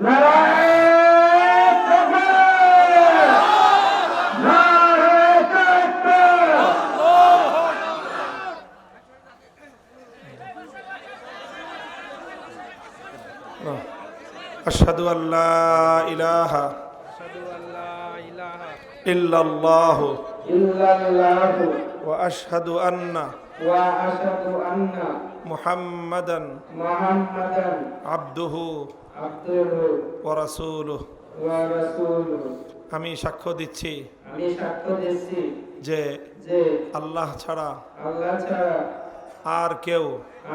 نعم. أشهد أن لا إله إلا الله إلا الله وأشهد أن وأشهد أن আন্না محمدا মুহাম্মাদান عبده আবদুহু ورسوله ওয়া রাসূলুহু আমি সাক্ষ্য দিচ্ছি আমি সাক্ষ্য দিচ্ছি যে যে আল্লাহ ছাড়া আল্লাহ ছাড়া আর কেউ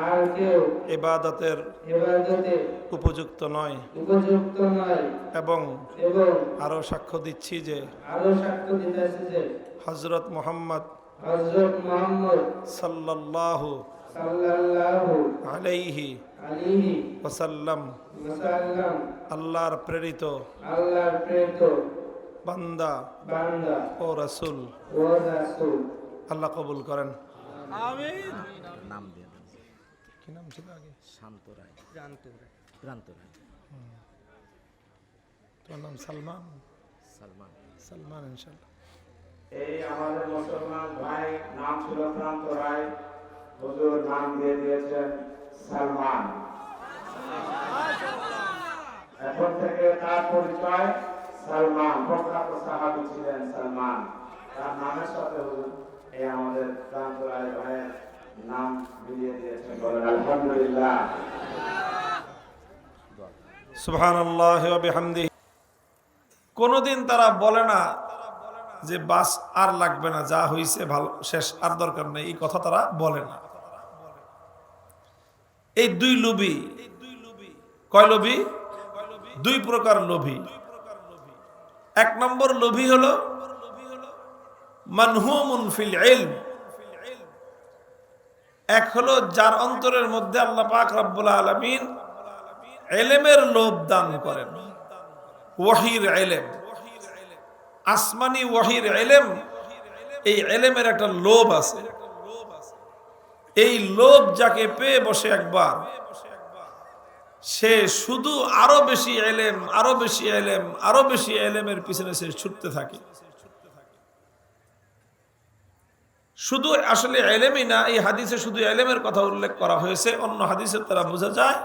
আর কেউ ইবাদতের ইবাদতে উপযুক্ত নয় উপযুক্ত নয় এবং এবং আরও সাক্ষ্য দিচ্ছি যে আরো সাক্ষ্য দিতেছে যে হজরত মোহাম্মদ হযরত মুহাম্মদ সাল্লাল্লাহু সাল্লাল্লাহু আলাইহি আলাইহি ওসাল্লাম ওয়াসাল্লাম। আল্লাহর প্রেরিত আল্লাহর প্রেরিত বান্দা বান্দা ও রাসূল। ও রাসূল। আল্লাহ কবুল করেন। আমিন। নাম দিয়ে দেন। কি নাম ছিল আগে? শান্ত রায়। জানতো ক্রান্ত রায়। তোমার নাম সালমান? সালমান। সালমান ইনশাল্লাহ এই আমাদের মুসলমান ভাই নাম ছিল প্রান্ত রায়। হুজুর নাম দিয়ে দিয়েছেন সালমান। এখন থেকে তার পরিচয় সালমান, প্রখ্যাত সাহাবি ছিলেন সালমান। তার নামের সাথে হুজুর এই আমাদের প্রান্ত রায় ভাইয়ের নাম মিলিয়ে দিয়েছেন বলেন, আলহামদুলিল্লাহ। কোনোদিন তারা বলে না যে বাস আর লাগবে না, যা হইছে ভালো, শেষ, আর দরকার নেই। এই কথা তারা বলে না। এই দুই লোভী, কয় লোভী? দুই প্রকার লোভী। এক নম্বর লোভী হলো এক হলো যার অন্তরের মধ্যে আল্লাহ পাক এলেমের লোভ দান করেন। ওয়াহির এলেম আসমানি ওয়াহির এলেম এই এলেমের একটা লোভ আছে। এই লোভ যাকে পেয়ে বসে একবার, সে শুধু আরও বেশি এলেম, আরও বেশি এলেম, আরও বেশি এলেমের পিছনে সে ছুটতে থাকে। শুধু আসলে এলেমই না, এই হাদিসে শুধু এলেমের কথা উল্লেখ করা হয়েছে, অন্য হাদিসের তারা বোঝা যায়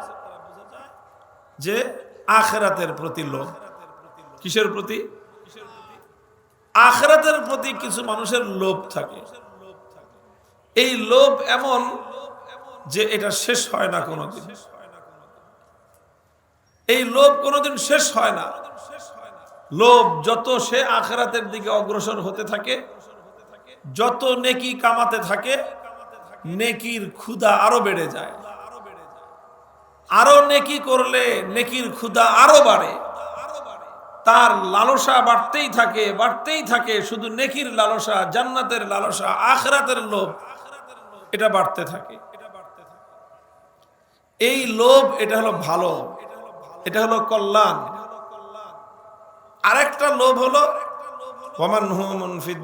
যে আখেরাতের প্রতি লোভ। কিসের প্রতি? আখেরাতের প্রতি কিছু মানুষের লোভ থাকে। এই লোভ এমন যে এটা শেষ হয় না কোনোদিন। এই লোভ কোনোদিন শেষ হয় না। লোভ যত সে আখেরাতের দিকে অগ্রসর হতে থাকে, যত নেকি কামাতে থাকে, নেকির ক্ষুধা আরও বেড়ে যায়। আরও নেকি করলে নেকির ক্ষুধা আরও বাড়ে। তার লালসা বাড়তেই থাকে বাড়তেই থাকে। শুধু নেকির লালসা, জান্নাতের লালসা, আখরাতের লোভ। এটা বাড়তে থাকে। এই লোভ, এটা হলো ভালো। এটা হলো কল্যাণ। আরেকটা লোভ হলো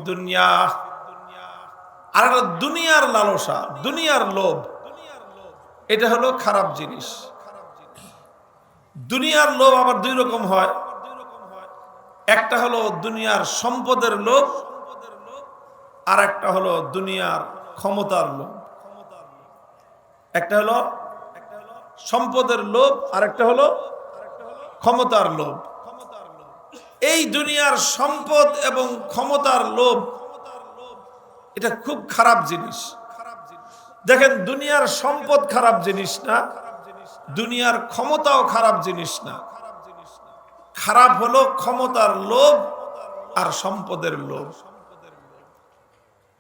দুনিয়া। আর একটা দুনিয়ার লালসা, দুনিয়ার লোভ। এটা হলো খারাপ জিনিস। দুনিয়ার লোভ আবার দুই রকম হয়। একটা হলো দুনিয়ার সম্পদের লোভ আর একটা হলো দুনিয়ার ক্ষমতার লোভ। একটা হলো সম্পদের লোভ আর একটা হলো ক্ষমতার লোভ। এই দুনিয়ার সম্পদ এবং ক্ষমতার লোভ, এটা খুব খারাপ জিনিস। দেখেন, দুনিয়ার সম্পদ খারাপ জিনিস না, দুনিয়ার ক্ষমতাও খারাপ জিনিস না। খারাপ হলো ক্ষমতার লোভ আর সম্পদের লোভ।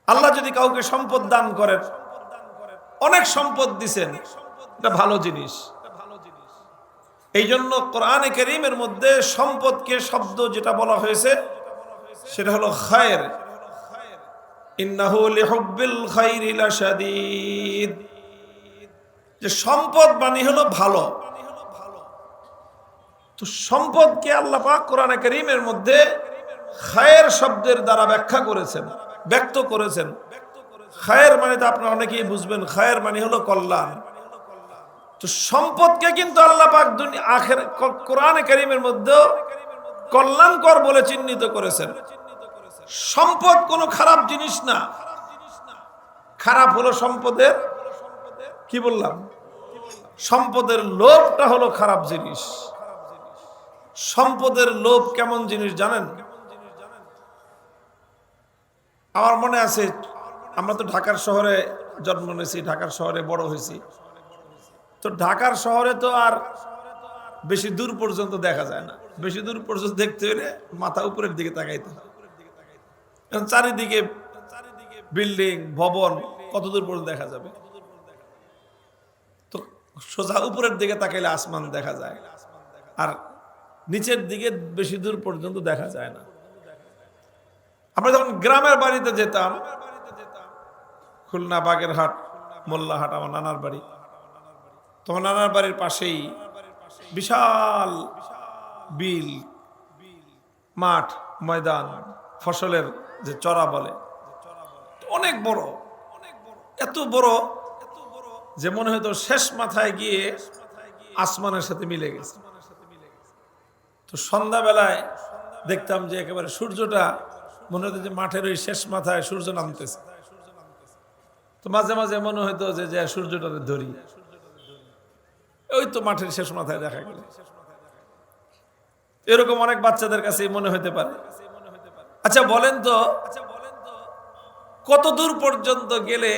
আল্লাহ যদি কাউকে সম্পদ দান করেন, অনেক সম্পদ দিছেন, এটা ভালো জিনিস। এই জন্য কোরআনে করিমের মধ্যে সম্পদকে শব্দ যেটা বলা হয়েছে, সেটা হলো খায়ের। যে সম্পদ মানে হলো ভালো। তো সম্পদকে আল্লাহ পাক কোরআনে করিমের মধ্যে খায়ের শব্দের দ্বারা ব্যাখ্যা করেছেন। ব্যক্ত করেছেন। খায়ের মানে তো আপনারা অনেকেই বুঝবেন। খায়ের মানে হলো কল্যাণ। তো সম্পদকে কিন্তু আল্লাহ পাক আখের কোরআনে কারিমের মধ্যে কল্যাণকর বলে চিহ্নিত করেছেন। সম্পদ কোনো খারাপ জিনিস না। খারাপ হলো সম্পদের কি বললাম? সম্পদের লোভটা হলো খারাপ জিনিস। সম্পদের লোভ কেমন জিনিস জানেন? আমার মনে আছে, আমরা তো ঢাকার শহরে জন্ম নিয়েছি, ঢাকার শহরে বড় হয়েছি। তো ঢাকার শহরে তো আর বেশি দূর পর্যন্ত দেখা যায় না। বেশি দূর পর্যন্ত দেখতে হলে মাথা উপরের দিকে তাকাইতে হয়। চারিদিকে বিল্ডিং, ভবন, কত দূর পর্যন্ত দেখা যাবে? তো সোজা উপরের দিকে তাকাইলে আসমান দেখা যায়। আর নিচের দিকে বেশি দূর পর্যন্ত দেখা যায় না। আমরা যখন গ্রামের বাড়িতে যেতাম, খুলনা বাগেরহাট মোল্লাহাট আমার নানার বাড়ি। তোমার নানার বাড়ির পাশেই বিশাল বিল, মাঠ, ময়দান, ফসলের যে চড়া বলে, অনেক বড়, এত বড় যে মনে হয়তো শেষ মাথায় গিয়ে আসমানের সাথে মিলে গেছে। তো সন্ধ্যাবেলায় দেখতাম যে একেবারে সূর্যটা মনে হতো যে মাঠের ওই শেষ মাথায় সূর্য নামতেছে। তো মাঝে মাঝে মনে হতো যে যে সূর্যটাকে ধরি। ওই তো মাঠের শেষ মাথায় দেখা গেল। এরকম অনেক বাচ্চাদের কাছে মনে হতে পারে। আচ্ছা বলেন তো, কত দূর পর্যন্ত গেলে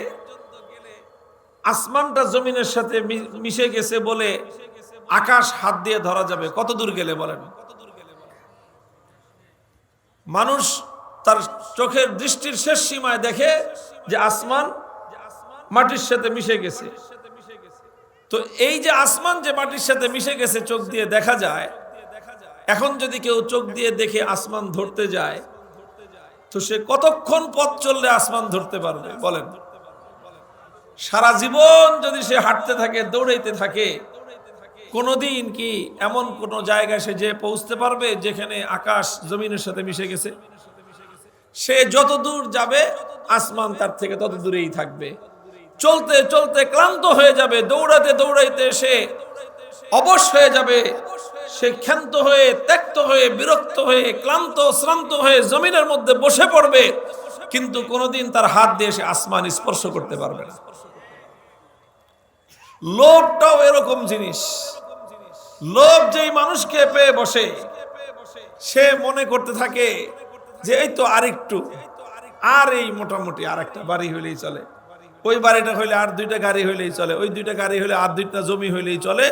আসমানটা জমিনের সাথে মিশে গেছে বলে আকাশ হাত দিয়ে ধরা যাবে? কত দূর গেলে বলেন? মানুষ তার চোখের দৃষ্টির শেষ সীমায় দেখে যে আসমান মাটির সাথে মিশে গেছে। তো এই যে আসমান যে মাটির সাথে মিশে গেছে, চোখ দিয়ে দেখা যায়। এখন যদি কেউ চোখ দিয়ে দেখে আসমান ধরতে যায়, তো সে কতক্ষণ পথ চললে আসমান ধরতে পারবে? বলেন। সারা জীবন যদি সে হাঁটতে থাকে, দৌড়াইতে থাকে, কোনোদিন কি এমন কোন জায়গায় সে যে পৌঁছতে পারবে, যেখানে আকাশ জমিনের সাথে মিশে গেছে? সে যত দূর যাবে, আসমান তার থেকে তত দূরেই থাকবে। চলতে চলতে ক্লান্ত হয়ে যাবে, দৌড়াতে, দৌড়াইতে সে অবশ হয়ে যাবে। সে ক্ষান্ত হয়ে, ত্যক্ত হয়ে, বিরক্ত হয়ে, ক্লান্ত, শ্রান্ত হয়ে জমিনের মধ্যে বসে পড়বে, কিন্তু কোনোদিন তার হাত দিয়ে সে আসমান স্পর্শ করতে পারবে না। লোভটাও এরকম জিনিস। লোভ যেই মানুষকে পেয়ে বসে, সে মনে করতে থাকে যে এই তো আরেকটু। আর এই মোটামুটি আর একটা বাড়ি হইলেই চলে। ওই বাড়িটা হইলে আর দুইটা গাড়ি হইলেই চলে। ওই দুইটা গাড়ি হইলে আর দুইটা জমি হইলেই চলে।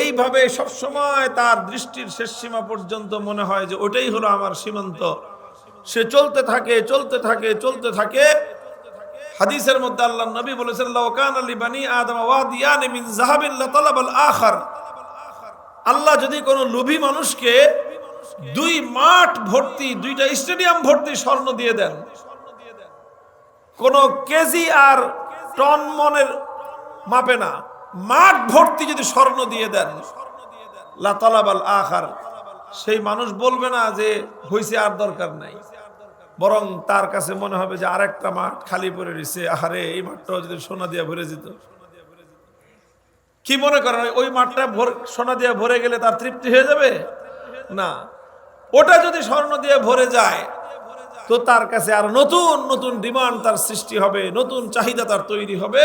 এইভাবে সবসময় তার দৃষ্টির শেষ সীমা পর্যন্ত মনে হয় যে ওটাই হলো আমার সীমান্ত। সে চলতে থাকে চলতে থাকে চলতে থাকে। হাদিসের মধ্যে আল্লাহ নবী বলেছেন লাওকান আলী বানি আদম ওয়াদিয়ান মিন যাহাবিন লাতালাবাল আখার। আল্লাহ যদি কোনো লোভী মানুষকে দুই মাঠ ভর্তি, দুইটা স্টেডিয়াম ভর্তি স্বর্ণ দিয়ে দেন। কোন কেজি আর টন মনের মাপে না। মাঠ ভর্তি যদি স্বর্ণ দিয়ে দেন লাতালাবাল আখার, সেই মানুষ বলবে না যে হইছে আর দরকার নাই। বরং তার কাছে মনে হবে যে আরেকটা মাঠ খালি পড়ে রয়েছে আহারে, এই মাঠটাও যদি সোনা দিয়ে ভরে যেত। কি মনে করেন, ওই মাঠটা সোনা দিয়ে ভরে গেলে তার তৃপ্তি হয়ে যাবে? না। ওটা যদি স্বর্ণ দিয়ে ভরে যায়, তো তার কাছে আর নতুন নতুন ডিমান্ড তার সৃষ্টি হবে, নতুন চাহিদা তার তৈরি হবে।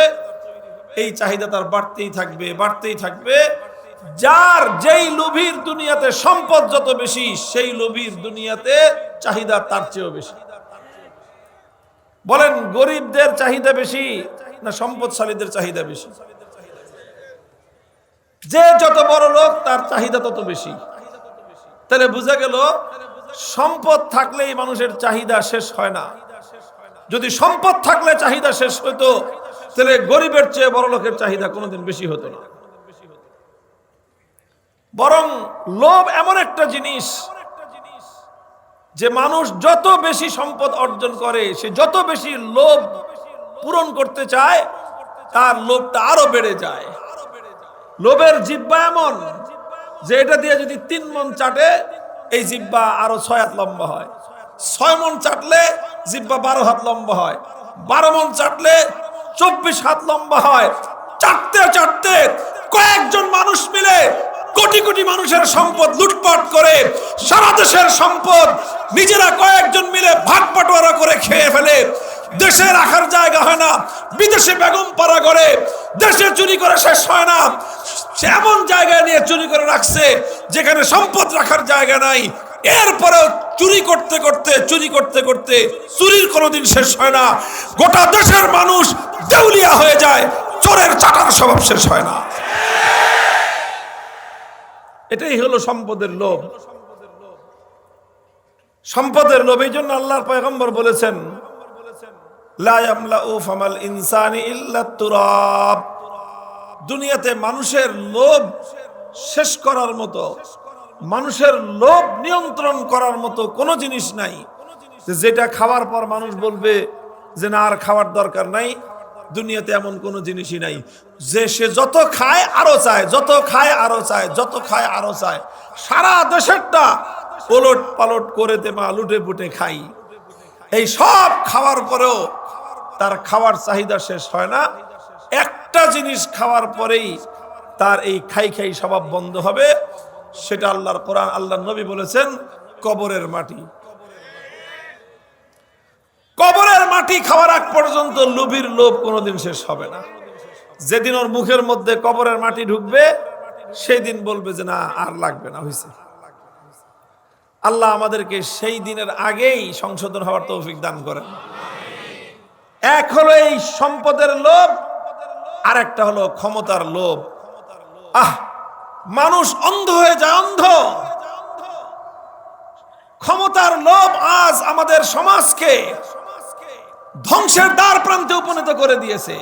এই চাহিদা তার বাড়তেই থাকবে বাড়তেই থাকবে। যার যেই লোভীর দুনিয়াতে সম্পদ যত বেশি, সেই লোভীর দুনিয়াতে চাহিদা তার চেয়েও বেশি। বলেন, গরিবদের চাহিদা বেশি না সম্পদশালীদের চাহিদা বেশি? যে যত বড় লোক, তার চাহিদা তত বেশি। তাহলে বোঝা গেল, সম্পদ থাকলেই মানুষের চাহিদা শেষ হয় না। যদি সম্পদ থাকলে চাহিদা শেষ হতো, তাহলে গরিবের চেয়ে বড় লোকের চাহিদা কোনোদিন বেশি হতো না। বরং লোভ এমন একটা জিনিস, যে মানুষ যত বেশি সম্পদ অর্জন করে, সে যত বেশি লোভ পূরণ করতে চায়, তার লোভটা আরও বেড়ে যায়। লোভের জিব্বা এমন যে এটা দিয়ে যদি তিন মন চাটে, এই জিব্বা আরও ছয় হাত লম্বা হয়। ছয় মন চাটলে জিব্বা বারো হাত লম্বা হয়। বারো মন চাটলে চব্বিশ হাত লম্বা হয়। চাটতে চাটতে কয়েকজন মানুষ মিলে কোটি কোটি মানুষের সম্পদ লুটপাট করে সারা দেশের সম্পদ নিজেরা কয়েকজন মিলে ভাগ বাটোয়ারা করে খেয়ে ফেলে। দেশে রাখার জায়গা হয় না। বিদেশে বেগম পাড়া করে, দেশে চুরি করে শেষ হয় না। সে এমন জায়গায় নিয়ে চুরি করে রাখছে, যেখানে সম্পদ রাখার জায়গা নাই। এরপরেও চুরি করতে করতে, চুরি করতে করতে চুরির কোনোদিন শেষ হয় না। গোটা দেশের মানুষ দেউলিয়া হয়ে যায়, চোরের চাটার স্বভাব শেষ হয় না। এটাই হলো সম্পদের লোভ। সম্পদের লোভ, এই জন্য আল্লাহর পয়গম্বর বলেছেন ইনসানি দুনিয়াতে মানুষের লোভ শেষ করার মতো, মানুষের লোভ নিয়ন্ত্রণ করার মতো কোনো জিনিস নাই। যেটা খাওয়ার পর মানুষ বলবে যে না, আর খাওয়ার দরকার নাই। দুনিয়াতে এমন কোনো জিনিসই নাই। যে সে যত খায় আরও চায়, যত খায় আরও চায়, যত খায় আরও চায়। সারা দেশেরটা ওলট পালট করে দেমা, লুটে পুটে খাই এই সব খাওয়ার পরেও তার খাওয়ার চাহিদা শেষ হয় না। একটা জিনিস খাওয়ার পরেই তার এই খাই খাই স্বভাব বন্ধ হবে, সেটা আল্লাহর কোরআন, আল্লাহর নবী বলেছেন, কবরের মাটি। কবরের মাটি খাওয়ার আগ পর্যন্ত লোভীর লোভ কোনোদিন শেষ হবে না। যেদিন ওর মুখের মধ্যে কবরের মাটি ঢুকবে সেই দিন বলবে যে, না, আর লাগবে না হয়েছে আল্লাহ আমাদেরকে সেই দিনের আগেই সংশোধন হওয়ার তৌফিক দান করেন। এক হলো এই সম্পদের লোভ আর একটা হলো ক্ষমতার লোভ। আহ, মানুষ অন্ধ হয়ে যায়, অন্ধ। ক্ষমতার লোভ আজ আমাদের সমাজকে ধ্বংসের দ্বার প্রান্তে উপনীত করে দিয়েছে।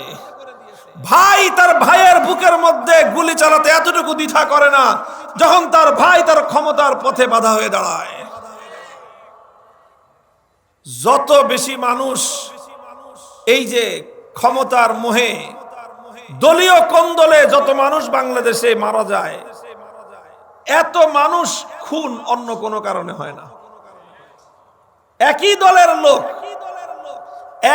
ভাই তার ভাইয়ের বুকের মধ্যে গুলি চালাতে এতটুকু দ্বিধা করে না, যখন তার ভাই তার ক্ষমতার পথে বাধা হয়ে দাঁড়ায়। যত বেশি মানুষ এই যে ক্ষমতার মোহে, দলীয় কোন্দলে যত মানুষ বাংলাদেশে মারা যায়, এত মানুষ খুন অন্য কোনো কারণে হয় না। একই দলের লোক,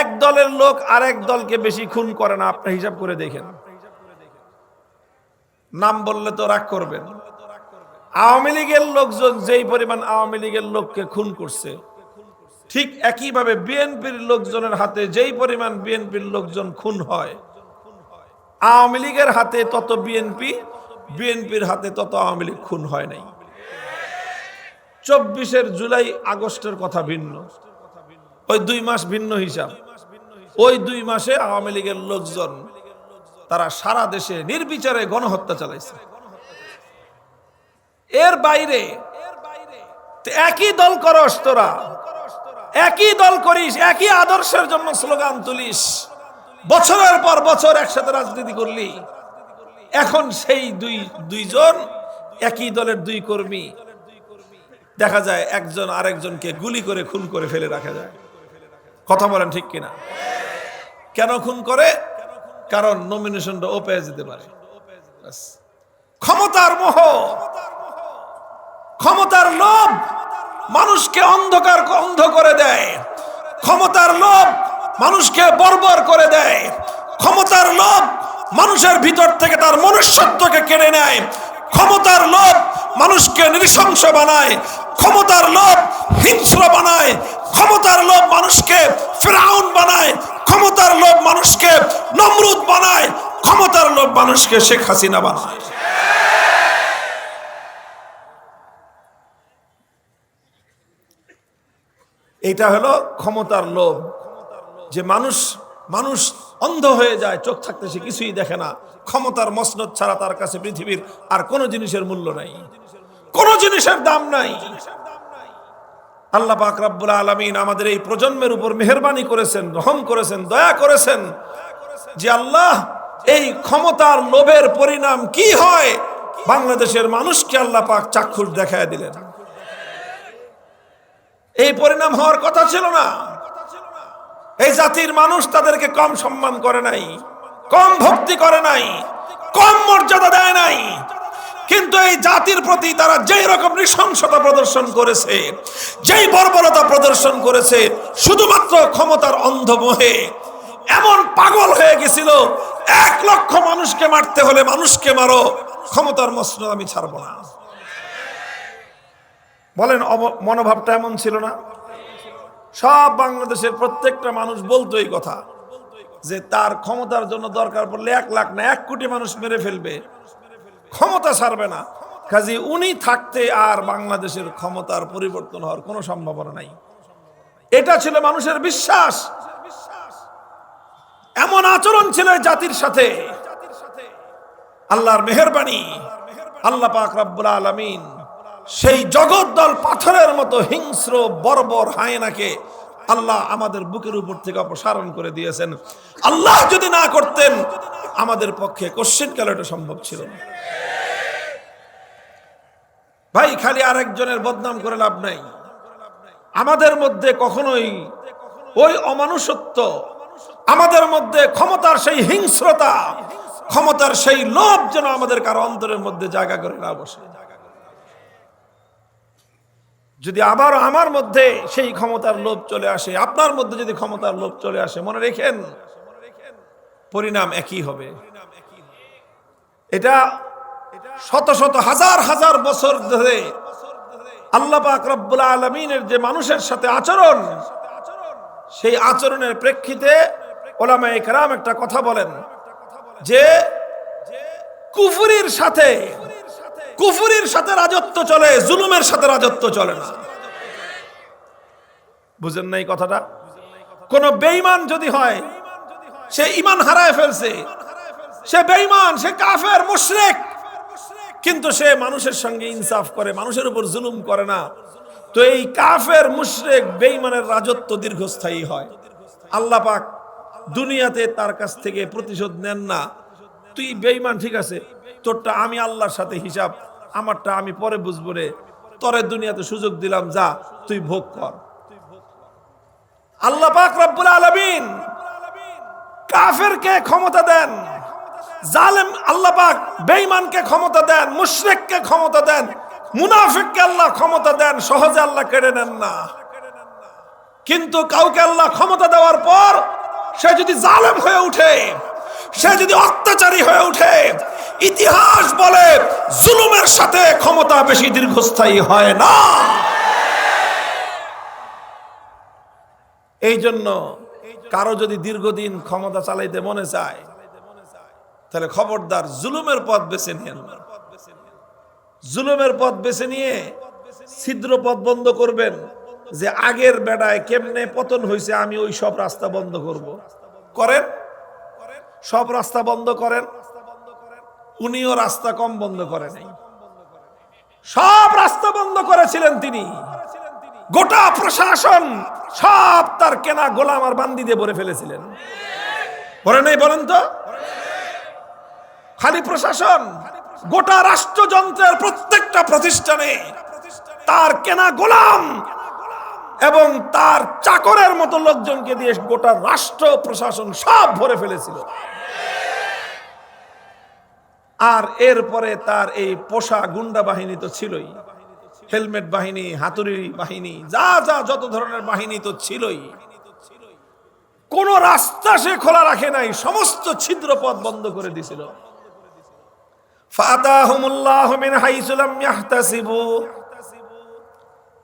এক দলের লোক আরেক দলকে বেশি খুন করে না, আপনি হিসাব করে দেখেন। নাম বললে তো রাগ করবেন। আওয়ামী লীগের লোকজন যেই পরিমাণ আওয়ামী লীগের লোককে খুন করছে ঠিক একইভাবে বিএনপির লোকজনের হাতে যেই পরিমাণ বিএনপির লোকজন খুন হয়, আওয়ামী লীগের হাতে তত বিএনপি, বিএনপির হাতে তত আওয়ামী লীগ খুন হয় নাই। চব্বিশের জুলাই, আগস্টের কথা ভিন্ন। ওই দুই মাস ভিন্ন হিসাব। ওই দুই মাসে আওয়ামী লীগের লোকজন তারা সারা দেশে নির্বিচারে গণহত্যা চালাইছে। এর বাইরে একই দল করস তোরা। একই দল করিস, একই আদর্শের জন্য স্লোগান তুলিস। বছরের পর বছর একসাথে রাজনীতি করলি। এখন সেই দুই, দুইজন, একই দলের দুই কর্মী। দেখা যায় একজন আরেকজনকে গুলি করে, খুন করে ফেলে রাখা যায়। কথা বলেন ঠিক কিনা? কেন খুন করে? কারণ নমিনেশনটা ও পেয়ে যেতে পারে। ক্ষমতার মোহ। ক্ষমতার লোভ। মানুষকে অন্ধকার অন্ধ করে দেয়। ক্ষমতার লোভ মানুষকে বর্বর করে দেয়। ক্ষমতার লোভ মানুষের ভিতর থেকে তার মনুষ্যত্বকে কেড়ে নেয়। ক্ষমতার লোভ মানুষকে নৃশংস বানায়। ক্ষমতার লোভ হিংস্র বানায়। ক্ষমতার লোভ মানুষকে ফ্রাউন বানায়। ক্ষমতার লোভ মানুষকে নমরুদ বানায়। ক্ষমতার লোভ মানুষকে শেখ হাসিনা বানায়। এটা হলো ক্ষমতার লোভ। যে মানুষ মানুষ অন্ধ হয়ে যায়, চোখ থাকতে সে কিছুই দেখে না। ক্ষমতার মসনদ ছাড়া তার কাছে পৃথিবীর আর কোনো জিনিসের মূল্য নাই। কোনো জিনিসের দাম নাই। আল্লাহ পাক রাব্বুল আলামিন আমাদের এই প্রজন্মের উপর মেহরবানি করেছেন, রহম করেছেন, দয়া করেছেন যে আল্লাহ, এই ক্ষমতার লোভের পরিণাম কি হয়? বাংলাদেশের মানুষকে আল্লাহ পাক চাক্ষুষ দেখায় দিলেন। এই পরিণাম হওয়ার কথা ছিল না। এই জাতির মানুষ তাদেরকে কম সম্মান করে নাই, কম ভক্তি করে নাই, কম মর্যাদা দেয় নাই। কিন্তু এই জাতির প্রতি তারা যেই রকম নৃশংসতা প্রদর্শন করেছে, যেই বর্বরতা প্রদর্শন করেছে, শুধুমাত্র ক্ষমতার অন্ধমোহে, এমন পাগল হয়ে গেছিল, এক লক্ষ মানুষকে মারতে হলে মানুষকে মারো, ক্ষমতার মসনদ আমি ছাড়বো না। বলেন মনোভাবটা এমন ছিল না? সব বাংলাদেশের প্রত্যেকটা মানুষ বলতো এই কথা, যে তার ক্ষমতার জন্য দরকার পড়লে এক লাখ না এক কোটি মানুষ মেরে ফেলবে। ক্ষমতা ছাড়বে না। কাজে উনি থাকতে আর বাংলাদেশের ক্ষমতার পরিবর্তন হওয়ার কোনো সম্ভাবনা নাই। এটা ছিল মানুষের বিশ্বাস। এমন আচরণ ছিল জাতির সাথে। আল্লাহর মেহরবানি। আল্লাহ পাক রব্বুল আলামিন সেই জগদ্দল পাথরের মতো হিংস্র, বর্বর হায়নাকে আল্লাহ আমাদের বুকের উপর থেকে অপসারণ করে দিয়েছেন। আল্লাহ যদি না করতেন, আমাদের পক্ষে কোশ্চেন কাল এটা সম্ভব ছিল না? ভাই, খালি আরেকজনের বদনাম করে লাভ নাই। আমাদের মধ্যে কখনোই ওই অমানুষত্ব, আমাদের মধ্যে ক্ষমতার সেই হিংস্রতা, ক্ষমতার সেই লোভ যেন আমাদের কারও অন্তরের মধ্যে জায়গা করে না বসে। যদি আবার আমার মধ্যে সেই ক্ষমতার লোভ চলে আসে, আপনার মধ্যে যদি ক্ষমতার লোভ চলে আসে, মনে রেখেন, পরিণাম একই হবে। এটা শত শত হাজার হাজার বছর ধরে আল্লাহ পাক রব্বুল আলমিনের যে মানুষের সাথে আচরণ, সেই আচরণের প্রেক্ষিতে ওলামা একরাম একটা কথা বলেন, যে কুফুরির সাথে কুফুরির সাথে রাজত্ব চলে, জুলুমের সাথে রাজত্ব চলে না। বুঝেন না এই কথাটা? কোন বেঈমান যদি হয়, সে ইমান হারায় ফেলছে। সে বেঈমান, সে কাফের, মুশরিক। কিন্তু সে মানুষের সঙ্গে ইনসাফ করে, মানুষের উপর জুলুম করে না। তো এই কাফের, মুশরিক, বেঈমানের রাজত্ব দীর্ঘস্থায়ী হয়। আল্লাহ পাক দুনিয়াতে তার কাছ থেকে প্রতিশোধ নেন না। তুই বেঈমান, ঠিক আছে। তোরটা আমি আল্লাহর সাথে হিসাব, আমারটা আমি পরে বুঝব রে। তরে দুনিয়াতে সুযোগ দিলাম, যা, তুই ভোগ কর। আল্লাহ পাক রব্বুল আলামিন কাফেরকে ক্ষমতা দেন, জালেম আল্লাহ পাক বেঈমানকে ক্ষমতা দেন, মুশরিককে ক্ষমতা দেন, মুনাফিককে আল্লাহ ক্ষমতা দেন, সহজে আল্লাহ কেড়ে নেন না। কিন্তু কাউকে আল্লাহ ক্ষমতা দেওয়ার পর সে যদি জালেম হয়ে উঠে, সে যদি অত্যাচারী হয়ে উঠে ইতিহাস বলে, জুলুমের সাথে ক্ষমতা বেশি দীর্ঘস্থায়ী হয় না। এই জন্য কারও যদি দীর্ঘদিন ক্ষমতা চালাইতে মনে চায়, তাহলে খবরদার জুলুমের পথ বেছে নিয়েন। জুলুমের পথ বেছে নিয়ে ছিদ্র পথ বন্ধ করবেন যে আগের বেড়ায় কেমনে পতন হয়েছে আমি ওই সব রাস্তা বন্ধ করব। করেন? সব রাস্তা বন্ধ করেন? উনিও রাস্তা কম বন্ধ করে নাই। সব রাস্তা বন্ধ করেছিলেন তিনি। গোটা প্রশাসন সব তার কেনা গোলাম আর বান্দি দিয়ে ভরে ফেলেছিলেন। ভরে নেই বলেন তো? খালি প্রশাসন, গোটা রাষ্ট্রযন্ত্রের প্রত্যেকটা প্রতিষ্ঠানে তার কেনা গোলাম এবং তার চাকরের মতো লোকজনকে দিয়ে গোটা রাষ্ট্র প্রশাসন সব ভরে ফেলেছিল। আর এরপরে তার এই পোষা গুন্ডা বাহিনী তো ছিলই। হেলমেট বাহিনী, হাতুড়ি বাহিনী, যা যা, যত ধরনের বাহিনী তো ছিলই। কোন রাস্তা সে খোলা রাখে নাই, সমস্ত ছিদ্র পথ বন্ধ করে দিছিল। ফাতাহুমুল্লাহু মিন হাইসু লাম ইয়াহতাসিবু।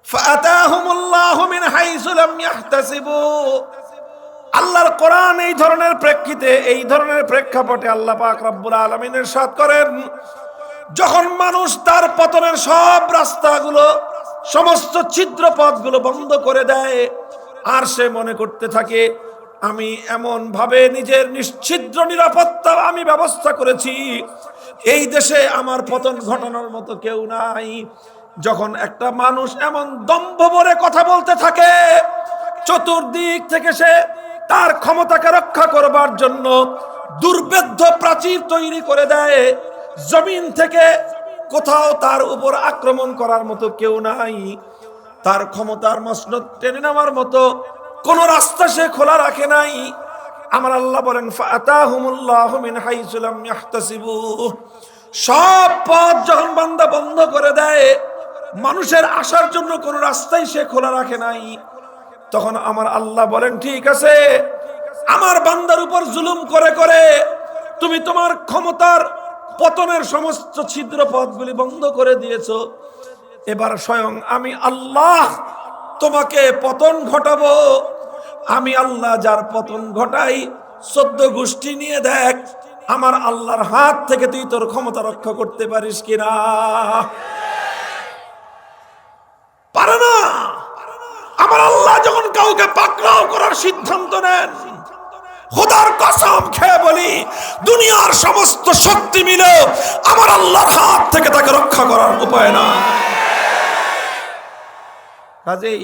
ফাতাহুমুল্লাহু মিন হাইসু লাম ইয়াহতাসিবু। আল্লাহর কোরআন এই ধরনের প্রেক্ষিতে, এই ধরনের প্রেক্ষাপটে আল্লাহ পাক রব্বুল আলামিন ইরশাদ করেন, যখন মানুষ তার পতনের সব রাস্তাগুলো, সমস্ত ছিদ্র পথগুলো বন্ধ করে দেয়, আর সে মনে করতে থাকে, আমি এমন ভাবে নিজের নিশ্ছিদ্র নিরাপত্তা আমি ব্যবস্থা করেছি, এই দেশে আমার পতন ঘটানোর মতো কেউ নাই। যখন একটা মানুষ এমন দম্ভ ভরে কথা বলতে থাকে, চতুর্দিক থেকে সে তার ক্ষমতাকে রক্ষা করবার জন্য দুর্বেদ্য প্রাচীর তৈরি করে দেয়। জমিন থেকে কোথাও তার উপর আক্রমণ করার মতো কেউ নাই। তার ক্ষমতার মসনদ টেনে নেওয়ার মতো কোন রাস্তা সে খোলা রাখে নাই। আমার আল্লাহ বলেন সব পথ যখন বান্দা বন্ধ করে দেয়, মানুষের আসার জন্য কোন রাস্তাই সে খোলা রাখে নাই। তখন আমার আল্লাহ বলেন, ঠিক আছে, আমার বান্দার উপর জুলুম করে করে তুমি তোমার ক্ষমতার পতনের সমস্ত ছিদ্র পথগুলি বন্ধ করে দিয়েছ। এবার স্বয়ং আমি আল্লাহ তোমাকে পতন ঘটাবো। আমি আল্লাহ যার পতন ঘটাই, চোদ্দ গোষ্ঠী নিয়ে দেখ, আমার আল্লাহর হাত থেকে তুই তোর ক্ষমতা রক্ষা করতে পারিস কিনা পারে না আমার আল্লাহ যখন কাউকে করার সিদ্ধান্ত নেন। খোদার কসম খেয়ে বলি, দুনিয়ার সমস্ত শক্তি মিলে আমার আল্লাহর হাত থেকে তাকে রক্ষা করার উপায় না কাজেই